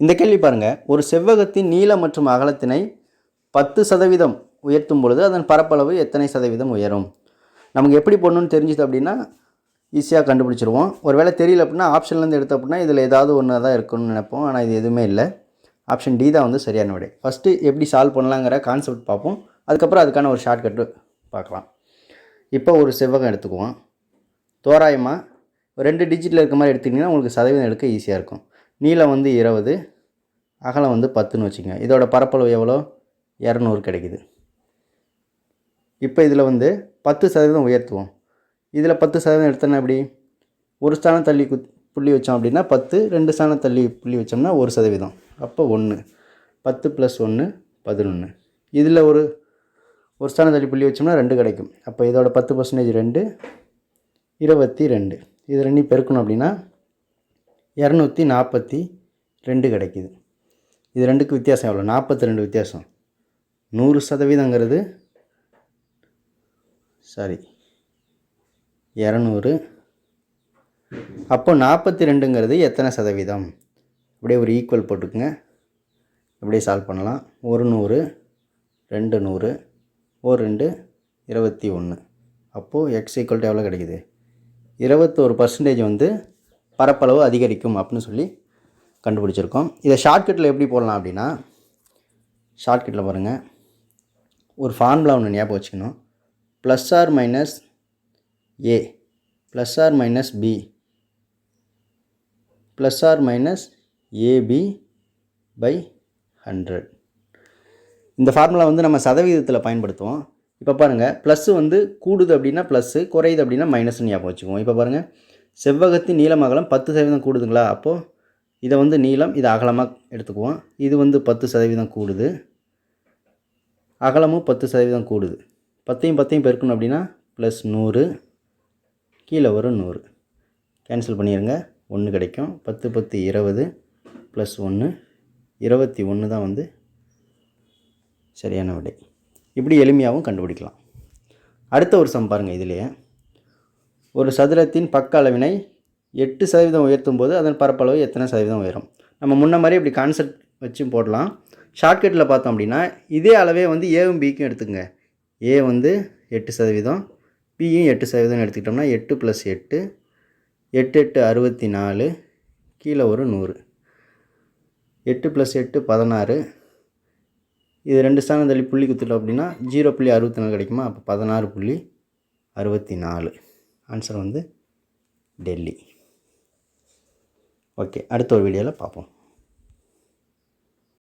இந்த கேள்வி பாருங்கள் ஒரு செவ்வகத்தின் நீளம் மற்றும் அகலத்தினை பத்து சதவீதம் உயர்த்தும் பொழுது அதன் பரப்பளவு எத்தனை சதவீதம் உயரும்? நமக்கு எப்படி போடணும்னு தெரிஞ்சுது அப்படின்னா ஈஸியாக கண்டுபிடிச்சிருவோம். ஒருவேளை தெரியல அப்படின்னா ஆப்ஷன்லேருந்து எடுத்த அப்படின்னா இதில் ஏதாவது ஒன்று தான் இருக்குன்னு நினைப்போம். ஆனால் இது எதுவுமே இல்லை. ஆப்ஷன் டி தான் வந்து சரியான விடை. ஃபஸ்ட்டு எப்படி சால்வ் பண்ணலாங்கிற கான்செப்ட் பார்ப்போம். அதுக்கப்புறம் அதுக்கான ஒரு ஷார்ட்கட்டு பார்க்கலாம். இப்போ ஒரு செவ்வகம் எடுத்துக்குவோம். தோராயமாக ரெண்டு டிஜிட்டில் இருக்க மாதிரி எடுத்திங்கன்னா உங்களுக்கு சதவீதம் எடுக்க ஈஸியாக இருக்கும். நீளம் வந்து இருபது அகலம் வந்து பத்துன்னு வச்சுங்க இதோட பரப்பளவு எவ்வளோ? இரநூறு கிடைக்குது. இப்போ இதில் வந்து பத்து சதவீதம் உயர்த்துவோம். இதில் பத்து சதவீதம் எடுத்தோன்னா எப்படி? ஒரு ஸ்தானம் தள்ளி குத் புள்ளி வச்சோம் அப்படின்னா பத்து ரெண்டு ஸ்தானம் தள்ளி புள்ளி வச்சோம்னா ஒரு சதவீதம். அப்போ ஒன்று. பத்து ப்ளஸ் ஒன்று பதினொன்று இதில் ஒரு ஒரு ஸ்தானம் தள்ளி புள்ளி வச்சோம்னா ரெண்டு கிடைக்கும். அப்போ இதோட பத்து பர்சன்டேஜ் ரெண்டு இருபத்தி ரெண்டு. இது ரெண்டையும் பெருக்கணும் அப்படின்னா இரநூத்தி நாற்பத்தி ரெண்டு கிடைக்குது. இது ரெண்டுக்கு வித்தியாசம் எவ்வளோ நாற்பத்தி ரெண்டு வித்தியாசம். நூறு சதவீதங்கிறது சாரி இரநூறு. அப்போ நாற்பத்தி ரெண்டுங்கிறது எத்தனை சதவீதம்? அப்படியே ஒரு ஈக்குவல் போட்டுக்குங்க. அப்படியே சால்வ் பண்ணலாம். ஒரு நூறு ரெண்டு நூறு ஒரு ரெண்டு இருபத்தி ஒன்று. அப்போது எக்ஸ் ஈக்குவல் எவ்வளோ கிடைக்குது? இருபத்தோரு பர்சன்டேஜ் வந்து பரப்பளவு அதிகரிக்கும் அப்படின்னு சொல்லி கண்டுபிடிச்சிருக்கோம். இதை ஷார்ட்கட்டில் எப்படி போடலாம் அப்படின்னா ஷார்ட்கட்டில் பாருங்கள் ஒரு ஃபார்முலா ஒன்று ஞாபகம் வச்சுக்கணும். Plus or minus A plus or minus B plus or minus AB by hundred இந்த ஃபார்முலா வந்து நம்ம சதவீதத்தில் பயன்படுத்துவோம். இப்போ பாருங்கள் ப்ளஸ்ஸு வந்து கூடுது அப்படின்னா ப்ளஸ்ஸு குறையுது அப்படின்னா மைனஸ்னு ஞாபகம் வச்சுக்குவோம். இப்போ பாருங்கள் செவ்வகத்தின் நீளம் அகலம் பத்து சதவீதம் கூடுதுங்களா? அப்போது இதை வந்து நீளம் இதை அகலமாக எடுத்துக்குவோம். இது வந்து பத்து சதவீதம் கூடுது. அகலமும் பத்து சதவீதம் கூடுது. பத்தையும் பத்தையும் பெருக்கணும் அப்படின்னா ப்ளஸ் நூறு கீழே வரும் நூறு. கேன்சல் பண்ணிடுங்க ஒன்று கிடைக்கும். பத்து பத்து இருபது ப்ளஸ் ஒன்று இருபத்தி ஒன்று தான் வந்து சரியான விடை. இப்படி எளிமையாகவும் கண்டுபிடிக்கலாம். அடுத்த ஒரு சம் பாருங்கள் இதுலேயே. ஒரு சதுரத்தின் பக்க அளவினை எட்டு சதவீதம் உயர்த்தும் போது அதன் பரப்பளவு எத்தனை சதவீதம் உயரும்? நம்ம முன்ன மாதிரி இப்படி கான்செப்ட் வச்சும் போடலாம். ஷார்ட்கட்டில் பார்த்தோம் அப்படின்னா இதே அளவே வந்து ஏவும் பிக்கும் எடுத்துக்கங்க. ஏ வந்து எட்டு சதவீதம் பியும் எட்டு சதவீதம் எடுத்துக்கிட்டோம்னா எட்டு ப்ளஸ் எட்டு எட்டு எட்டு அறுபத்தி நாலு கீழே ஒரு நூறு. எட்டு ப்ளஸ் எட்டு பதினாறு. இது ரெண்டு ஸ்தானம் தள்ளி புள்ளி குத்துட்டோம் அப்படின்னா ஜீரோ புள்ளி அறுபத்தி நாலு கிடைக்குமா? அப்போ பதினாறு புள்ளி அறுபத்தி நாலு. ஆன்சர் வந்து டெல்லி. ஓகே அடுத்த ஒரு வீடியோவில் பார்ப்போம்.